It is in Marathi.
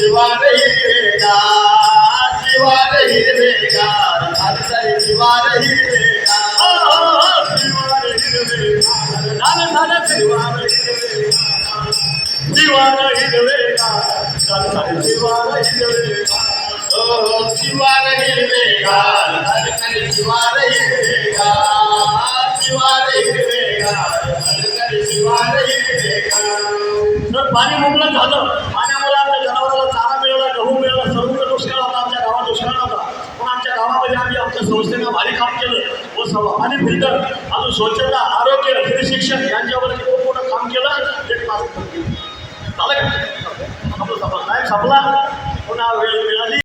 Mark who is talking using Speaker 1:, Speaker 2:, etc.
Speaker 1: शिवार हिरवेगार शिवार हिरवेगार शिवार हिरवेगार
Speaker 2: ओ शिवार हिरवेगार झाले तरी शिवार हिरवेगार शिवार हिरवेगार झाले तरी शिवार हिरवेगार
Speaker 1: जर पाणी मोकळं झालं. आमच्या संस्थेनं भारी काम केलं. व सव पाणी फिल्टर अजून स्वच्छता आरोग्य फ्री शिक्षण यांच्यावर खूप मोठं काम केलं ते पास झालं. का? आपलं सापला. पुन्हा वेळ मिळाली.